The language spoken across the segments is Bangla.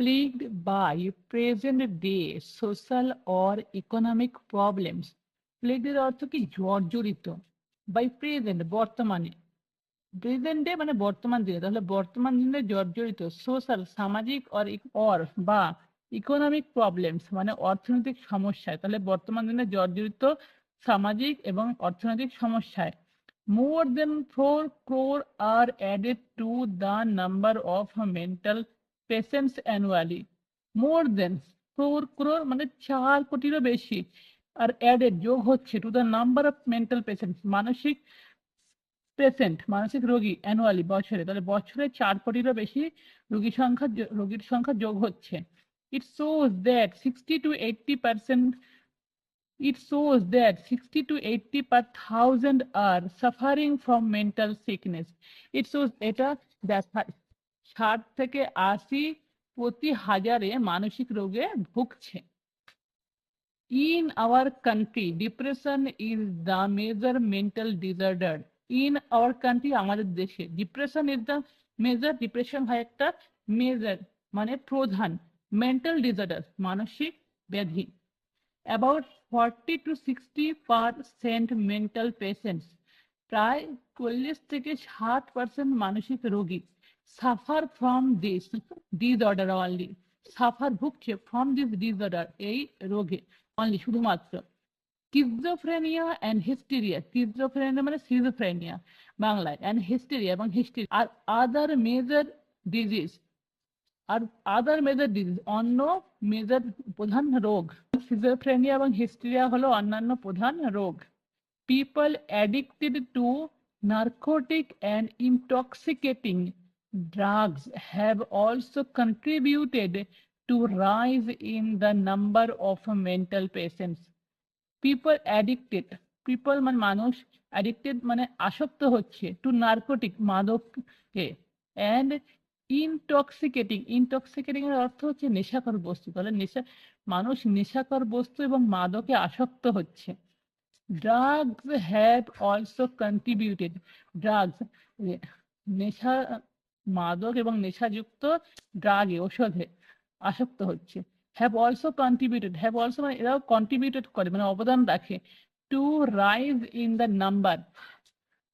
plagued by present day social or economic problems plagued এর অর্থ কি জর্জরিত বাই প্রেজেন্ট বর্তমানে। প্রেজেন্ট ডে মানে বর্তমান দিনে, তাহলে বর্তমান দিনে জর্জরিত সোশ্যাল সামাজিক অর অর বা ইকোনমিক প্রবলেমস মানে অর্থনৈতিক সমস্যায়, তাহলে বর্তমান দিনে জর্জরিত সামাজিক এবং অর্থনৈতিক সমস্যায়। More than four crore are added to the number of mental patients annually more than four crore মানে চার কোটিরও বেশি, আর অ্যাডেড যোগ হচ্ছে to the number of mental patients মানসিক পেশেন্ট মানসিক রোগী অ্যানুয়ালি বছরে, তাহলে বছরে চার কোটিরও বেশি রোগী সংখ্যা, রোগীর সংখ্যা যোগ হচ্ছে it shows that sixty to eighty percent it shows that 60 to 80 per thousand are suffering from mental sickness. It shows, এটা দেখায় ষাট থেকে আশি প্রতি হাজারে মানসিক রোগে ভুগছে। In our country depression is the major mental disorder in our country আমাদের দেশে depression is the major depression হয় একটা মেজর মানে প্রধান মেন্টাল ডিসঅর্ডার মানসিক ব্যাধি। About 40 to 60 percent mental patients, প্রায় চল্লিশ থেকে ষাট পার্সেন্ট মানসিক রোগী। Suffer from this disorder only suffer ভুগছে ফ্রম দিস ডিসঅর্ডার এই রোগে অনলি শুধুমাত্র। কিজোফ্রেনিয়া অ্যান্ড হিস্টেরিয়া কিজোফ্রেনিয়া মানে সিজোফ্রেনিয়া বাংলায় অ্যান্ড হিস্টেরিয়া এবং হিস্টেরি আর আদার মেজর ডিজিজ আর আদার মেজর ডিজিজ অন্য মেজর প্রধান রোগ। সিজোফ্রেনিয়া এবং হিস্টেরিয়া হলো অন্যান্য প্রধান রোগ। People addicted to narcotic and intoxicating drugs have also contributed to rise in the number of mental patients. People addicted, people মানে মানুষ addicted মানে আসক্ত হচ্ছে টু নার্কোটিক মাদকে অ্যান্ড ইনটক্সিকেটিং ইনটক্সিকেটিং এর অর্থ হচ্ছে নেশাকর বস্তু, তাহলে নেশা, মানুষ নেশাকর বস্তু এবং মাদকে আসক্ত হচ্ছে। Drugs have also contributed drugs নেশা মাদক এবং নেশাযুক্ত ড্রাগে ওষুধে আসক্ত হচ্ছে। Have also contributed have also মানে এরাও কন্ট্রিবিউটেড করে মানে অবদান রাখে। To rise in the number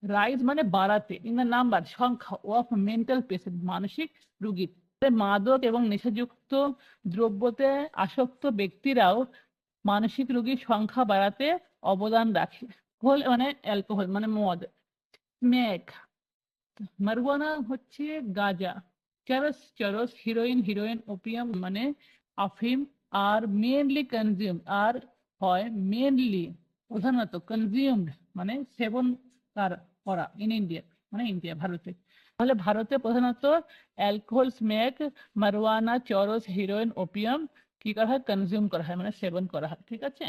rise মানে বাড়াতে ইন দ্য নাম্বার সংখ্যা অফ মেন্টাল পেশেন্ট মানসিক রুগী। মাদক এবং নেশাযুক্ত দ্রব্যতে আসক্ত ব্যক্তিরাও মানসিক রোগীর সংখ্যা বাড়াতে অবদান রাখে। হোল মানে অ্যালকোহল মানে মদ স্মেক মারওয়ানা হচ্ছে গাঁজা। চরস চরস হিরোইন হিরোইন ওপিয়াম মানে আফিম আর মেনলি কনজিউম আর হয় মেনলি প্রধানত কনজিউমড মানে সেবন কার- করা ইন ইন্ডিয়া মানে ইন্ডিয়া ভারতে। তাহলে ভারতে প্রধানত অ্যালকোহল স্মেক মারওয়ানা চরস হিরোইন ওপিয়াম কি করা হয়? কনজিউম করা হয় মানে সেবন করা হয়, ঠিক আছে?